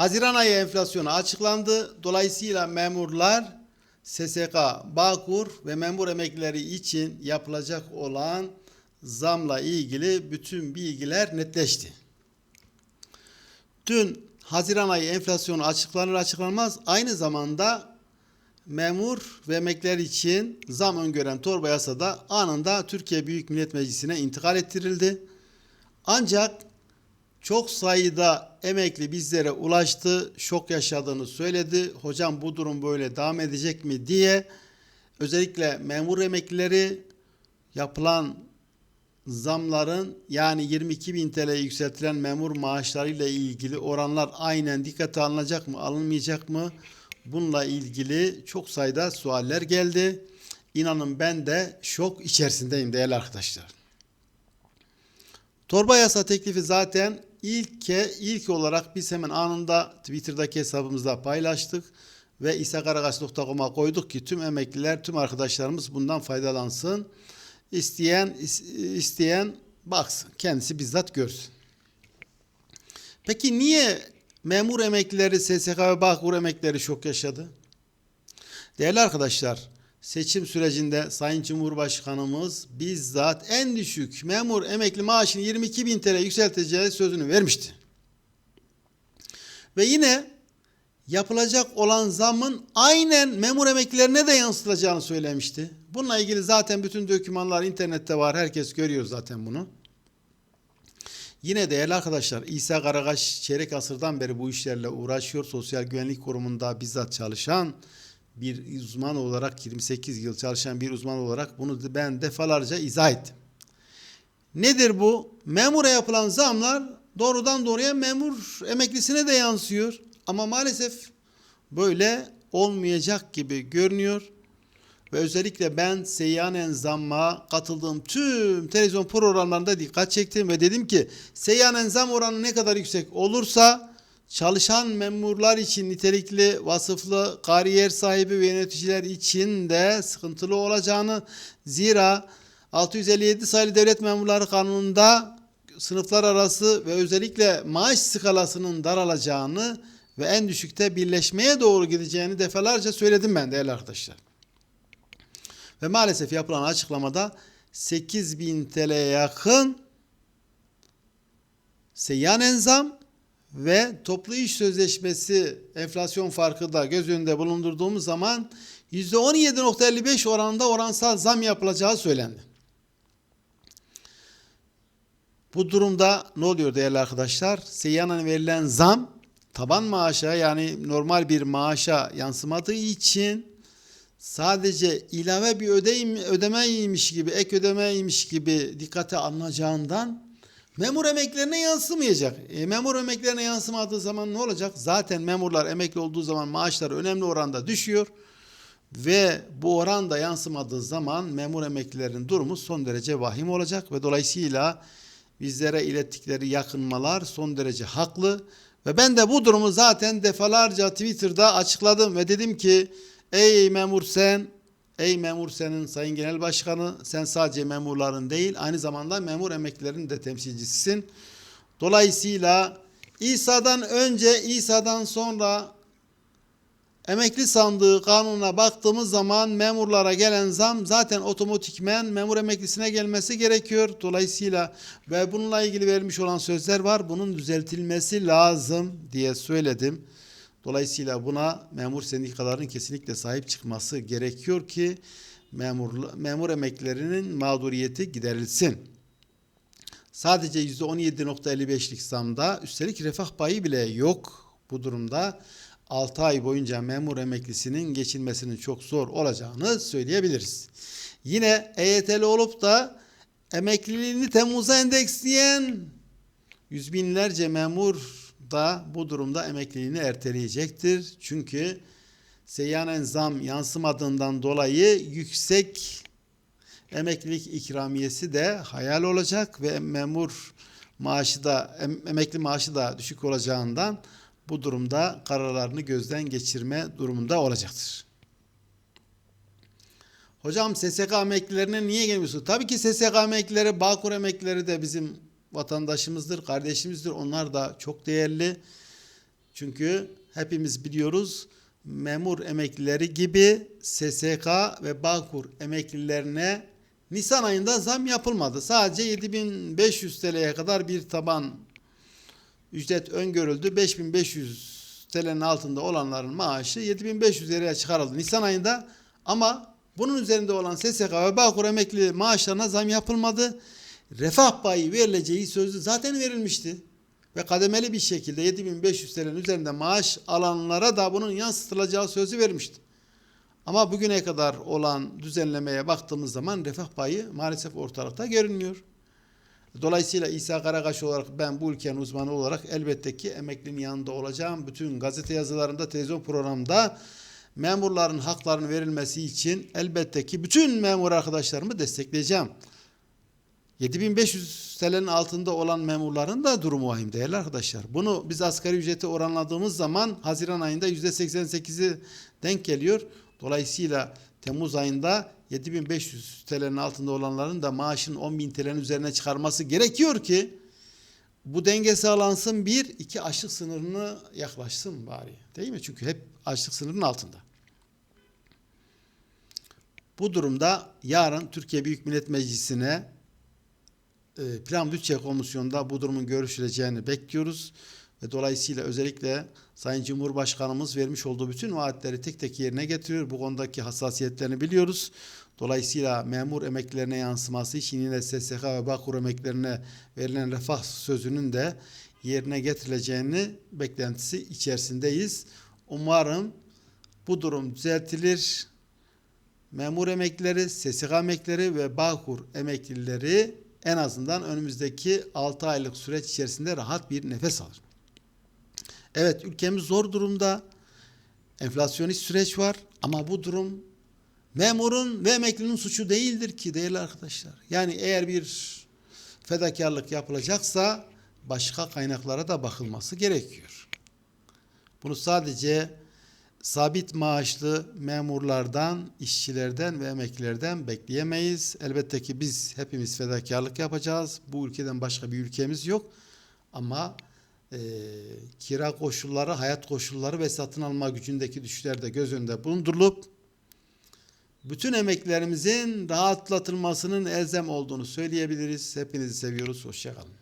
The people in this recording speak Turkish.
Haziran ayı enflasyonu açıklandı. Dolayısıyla memurlar SSK, Bağkur ve memur emeklileri için yapılacak olan zamla ilgili bütün bilgiler netleşti. Dün Haziran ayı enflasyonu açıklanır açıklanmaz aynı zamanda memur ve emekliler için zam öngören torba yasada anında Türkiye Büyük Millet Meclisi'ne intikal ettirildi. Ancak çok sayıda emekli bizlere ulaştı, şok yaşadığını söyledi. Hocam bu durum böyle devam edecek mi diye özellikle memur emeklileri yapılan zamların yani 22 bin TL yükseltilen memur maaşlarıyla ilgili oranlar aynen dikkate alınacak mı alınmayacak mı? Bununla ilgili çok sayıda sualler geldi. İnanın ben de şok içerisindeyim değerli arkadaşlar. Torba yasa teklifi zaten ilke ilk olarak biz hemen anında Twitter'daki hesabımızda paylaştık ve isakaragaç.com'a koyduk ki tüm emekliler, tüm arkadaşlarımız bundan faydalansın. İsteyen is- isteyen baksın, kendisi bizzat görsün. Peki niye memur emeklileri, SSK ve Bağkur emeklileri şok yaşadı? Değerli arkadaşlar, seçim sürecinde Sayın Cumhurbaşkanımız bizzat en düşük memur emekli maaşını 22 bin TL yükselteceği sözünü vermişti. Ve yine yapılacak olan zamın aynen memur emeklilerine de yansıtılacağını söylemişti. Bununla ilgili zaten bütün dokümanlar internette var. Herkes görüyor zaten bunu. Yine değerli arkadaşlar İsa Karagaş çeyrek asırdan beri bu işlerle uğraşıyor. Sosyal güvenlik kurumunda bizzat çalışan bir uzman olarak 28 yıl çalışan bir uzman olarak bunu ben defalarca izah ettim. Nedir bu? Memura yapılan zamlar doğrudan doğruya memur emeklisine de yansıyor. Ama maalesef böyle olmayacak gibi görünüyor. Ve özellikle ben seyyanen zamma katıldığım tüm televizyon programlarında dikkat çektim ve dedim ki seyyanen zam oranı ne kadar yüksek olursa çalışan memurlar için nitelikli, vasıflı, kariyer sahibi ve yöneticiler için de sıkıntılı olacağını zira 657 sayılı devlet memurları kanununda sınıflar arası ve özellikle maaş skalasının daralacağını ve en düşükte birleşmeye doğru gideceğini defalarca söyledim ben değerli arkadaşlar. Ve maalesef yapılan açıklamada 8000 TL'ye yakın seyyanen zam ve toplu iş sözleşmesi enflasyon farkı da göz önünde bulundurduğumuz zaman %17.55 oranında oransal zam yapılacağı söylendi. Bu durumda ne oluyor değerli arkadaşlar? Seyyanen verilen zam taban maaşa yani normal bir maaşa yansımadığı için sadece ilave bir ödeyim, ödemeymiş gibi, ek ödemeymiş gibi dikkate alınacağından memur emeklerine yansımayacak. E, memur emeklerine yansımadığı zaman ne olacak? Zaten memurlar emekli olduğu zaman maaşları önemli oranda düşüyor. Ve bu oran da yansımadığı zaman memur emeklilerin durumu son derece vahim olacak ve dolayısıyla bizlere ilettikleri yakınmalar son derece haklı. Ve ben de bu durumu zaten defalarca Twitter'da açıkladım ve dedim ki ey memur sen, ey memur senin sayın genel başkanı sen sadece memurların değil aynı zamanda memur emeklilerin de temsilcisisin. Dolayısıyla İsa'dan önce İsa'dan sonra Emekli sandığı kanununa baktığımız zaman memurlara gelen zam zaten otomatikmen memur emeklisine gelmesi gerekiyor. Dolayısıyla ve bununla ilgili vermiş olan sözler var. Bunun düzeltilmesi lazım diye söyledim. Dolayısıyla buna memur sendikalarının kesinlikle sahip çıkması gerekiyor ki memur, memur emeklilerinin mağduriyeti giderilsin. Sadece %17.55'lik zamda üstelik refah payı bile yok bu durumda. 6 ay boyunca memur emeklisinin geçinmesinin çok zor olacağını söyleyebiliriz. Yine EYT'li olup da emekliliğini Temmuz'a endeksleyen yüz binlerce memur da bu durumda emekliliğini erteleyecektir. Çünkü seyyanen zam yansımadığından dolayı yüksek emeklilik ikramiyesi de hayal olacak ve memur maaşı da em- emekli maaşı da düşük olacağından bu durumda kararlarını gözden geçirme durumunda olacaktır. Hocam SSK emeklilerine niye gelmiyorsun? Tabii ki SSK emeklileri, Bağkur emeklileri de bizim vatandaşımızdır, kardeşimizdir. Onlar da çok değerli. Çünkü hepimiz biliyoruz memur emeklileri gibi SSK ve Bağkur emeklilerine Nisan ayında zam yapılmadı. Sadece 7500 TL'ye kadar bir taban ücret öngörüldü. 5500 TL'nin altında olanların maaşı 7500 liraya çıkarıldı Nisan ayında ama bunun üzerinde olan SSK ve Bağkur emekli maaşlarına zam yapılmadı. Refah payı verileceği sözü zaten verilmişti. Ve kademeli bir şekilde 7500 TL'nin üzerinde maaş alanlara da bunun yansıtılacağı sözü vermişti. Ama bugüne kadar olan düzenlemeye baktığımız zaman refah payı maalesef ortalıkta görünmüyor. Dolayısıyla İsa Karakaş olarak ben bu ülkenin uzmanı olarak elbette ki emeklinin yanında olacağım. Bütün gazete yazılarında, televizyon programda memurların haklarının verilmesi için elbette ki bütün memur arkadaşlarımı destekleyeceğim. 7500 TL'nin altında olan memurların da durumu vahim değerli arkadaşlar. Bunu biz asgari ücreti oranladığımız zaman Haziran ayında %88'i denk geliyor. Dolayısıyla Temmuz ayında 7500 TL'nin altında olanların da maaşın 10.000 TL'nin üzerine çıkarması gerekiyor ki bu denge sağlansın bir, iki açlık sınırını yaklaşsın bari. Değil mi? Çünkü hep açlık sınırının altında. Bu durumda yarın Türkiye Büyük Millet Meclisi'ne Plan Bütçe Komisyonu'nda bu durumun görüşüleceğini bekliyoruz. Ve dolayısıyla özellikle Sayın Cumhurbaşkanımız vermiş olduğu bütün vaatleri tek tek yerine getiriyor. Bu konudaki hassasiyetlerini biliyoruz. Dolayısıyla memur emeklilerine yansıması için yine SSK ve Bağkur emeklilerine verilen refah sözünün de yerine getirileceğini beklentisi içerisindeyiz. Umarım bu durum düzeltilir. Memur emeklileri, SSK emeklileri ve Bağkur emeklileri en azından önümüzdeki 6 aylık süreç içerisinde rahat bir nefes alır. Evet ülkemiz zor durumda. Enflasyonist süreç var ama bu durum memurun ve emeklinin suçu değildir ki değerli arkadaşlar. Yani eğer bir fedakarlık yapılacaksa başka kaynaklara da bakılması gerekiyor. Bunu sadece sabit maaşlı memurlardan, işçilerden ve emeklilerden bekleyemeyiz. Elbette ki biz hepimiz fedakarlık yapacağız. Bu ülkeden başka bir ülkemiz yok. Ama e, kira koşulları, hayat koşulları ve satın alma gücündeki düşüşler de göz önünde bulundurulup bütün emeklerimizin rahatlatılmasının elzem olduğunu söyleyebiliriz. Hepinizi seviyoruz. Hoşçakalın.